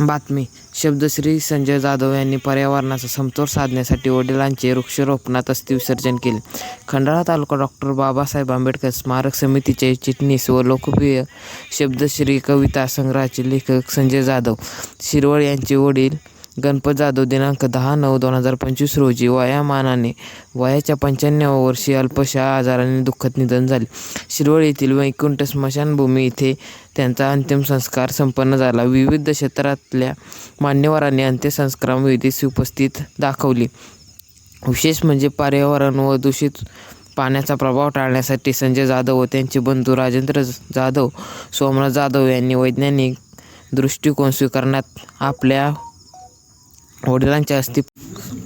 बातमी. शब्दश्री संजय जाधव यांनी पर्यावरणाचा समतोल साधण्यासाठी वडिलांचे वृक्षारोपणात अस्थिविसर्जन केले. खंडाळा तालुका डॉक्टर बाबासाहेब आंबेडकर स्मारक समितीचे चिटणीस व लोकप्रिय शब्दश्री कविता संग्रहाचे लेखक संजय जाधव शिरवळ यांचे वडील गणपत जाधव दिनांक दहा नऊ दोन हजार पंचवीस रोजी वयामानाने वयाच्या पंच्याण्णव वर्षी अल्पशा आजाराने दुःखद निधन झाले. शिरवळ येथील वैकुंठ स्मशानभूमी इथे त्यांचा अंतिम संस्कार संपन्न झाला. विविध क्षेत्रातल्या मान्यवरांनी अंत्यसंस्कारविधीस उपस्थित दाखवली. विशेष म्हणजे पर्यावरण व दूषित पाण्याचा प्रभाव टाळण्यासाठी संजय जाधव व त्यांचे बंधू राजेंद्र जाधव सोमनाथ जाधव यांनी वैज्ञानिक दृष्टिकोन स्वीकारण्यात आपल्या वडिलांच्या अस्थी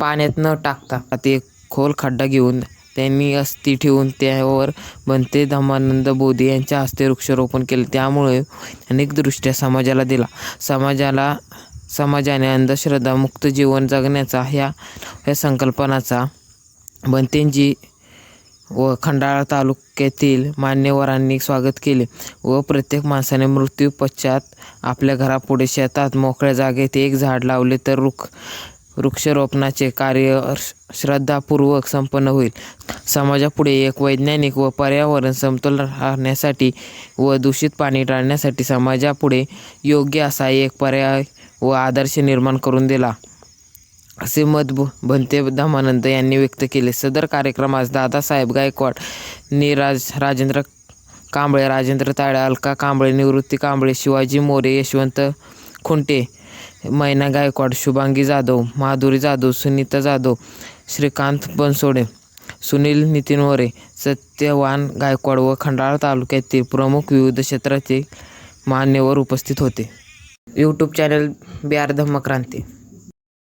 पाण्यात न टाकता ते खोल खड्डा घेऊन त्यांनी अस्थी ठेवून त्यावर बनते धमानंद बोधी यांच्या हस्ते वृक्षारोपण केले. त्यामुळे अनेकदृष्ट्या समाजाला दिला. समाजाला समाजाने अंधश्रद्धा मुक्त जीवन जगण्याचा ह्या ह्या संकल्पनाचा बनतेंजी व खंडाळा तालुक्यातील मान्यवरांनी स्वागत केले व प्रत्येक माणसाने मृत्यू पश्चात आपल्या घरापुढे शेतात मोकळ्या जागेत एक झाड लावले तर वृक्ष वृक्षारोपणाचे कार्य श्रद्धापूर्वक संपन्न होईल. समाजापुढे एक वैज्ञानिक व पर्यावरण समतोल राहण्यासाठी व दूषित पाणी टाळण्यासाठी समाजापुढे योग्य असा एक पर्याय व आदर्श निर्माण करून दिला. असे मत बनते भंते धमानंद यांनी व्यक्त केले. सदर कार्यक्रमास दादासाहेब गायकवाड निराज राजेंद्र कांबळे राजेंद्र ताळे अलका कांबळे निवृत्ती कांबळे शिवाजी मोरे यशवंत खुंटे मैना गायकवाड शुभांगी जाधव माधुरी जाधव सुनीता जाधव श्रीकांत बनसोडे सुनील नितीन मोरे सत्यवान गायकवाड व खंडाळा तालुक्यातील प्रमुख विविध क्षेत्रातील मान्यवर उपस्थित होते. YouTube channel Bihar धम्मक्रांती